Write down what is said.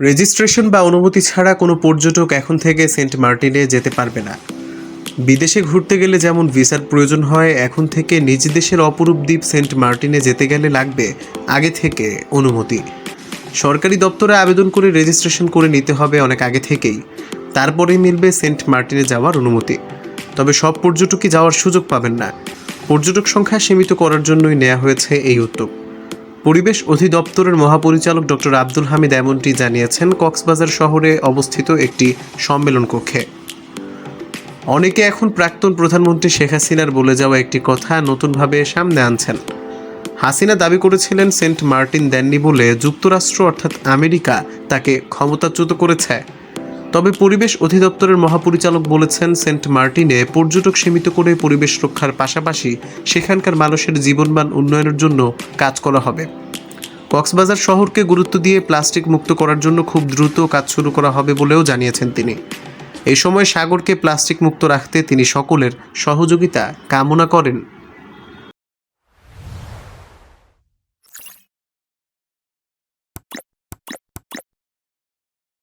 Registration বা অনুমতি ছাড়া কোনো পর্যটক এখন থেকে সেন্ট মার্টিনে যেতে পারবে না। বিদেশে ঘুরতে গেলে যেমন ভিসার প্রয়োজন হয়, এখন থেকে নিজ দেশের অপরূপ দ্বীপ সেন্ট মার্টিনে যেতে গেলে লাগবে আগে থেকে অনুমতি। সরকারি দপ্তরে আবেদন করে রেজিস্ট্রেশন করে নিতে হবে অনেক আগে থেকেই। তারপরেই মিলবে সেন্ট মার্টিনে যাওয়ার অনুমতি। তবে সব পর্যটকই যাওয়ার সুযোগ পাবেন না। পর্যটক সংখ্যা সীমিত করার জন্যই নেওয়া হয়েছে এই উদ্যোগ। পরিবেশ অধিদপ্তরের মহাপরিচালক ডক্টর আব্দুল হামিদ এমনটি জানিয়েছেন, কক্সবাজার শহরে অবস্থিত একটি সম্মেলন কক্ষে। অনেকে এখন প্রাক্তন প্রধানমন্ত্রী শেখ হাসিনার বলে যাওয়া একটি কথা নতুনভাবে সামনে আনছেন। হাসিনা দাবি করেছিলেন, সেন্ট মার্টিন দেননি বলে যুক্তরাষ্ট্র অর্থাৎ আমেরিকা তাকে ক্ষমতাচ্যুত করেছে। তবে পরিবেশ অধিদপ্তরের মহাপরিচালক বলেছেন সেন্ট মার্টিনে পর্যটক সীমিত করে পরিবেশ রক্ষার পাশাপাশি সেখানকার মানুষের জীবনমান উন্নয়নের জন্য কাজ করা হবে। কক্সবাজার শহরকে গুরুত্ব দিয়ে প্লাস্টিক মুক্ত করার জন্য খুব দ্রুত কাজ শুরু করা হবে বলেও জানিয়েছেন তিনি। এই সময় সাগরকে প্লাস্টিক মুক্ত রাখতে তিনি সকলের সহযোগিতা কামনা করেন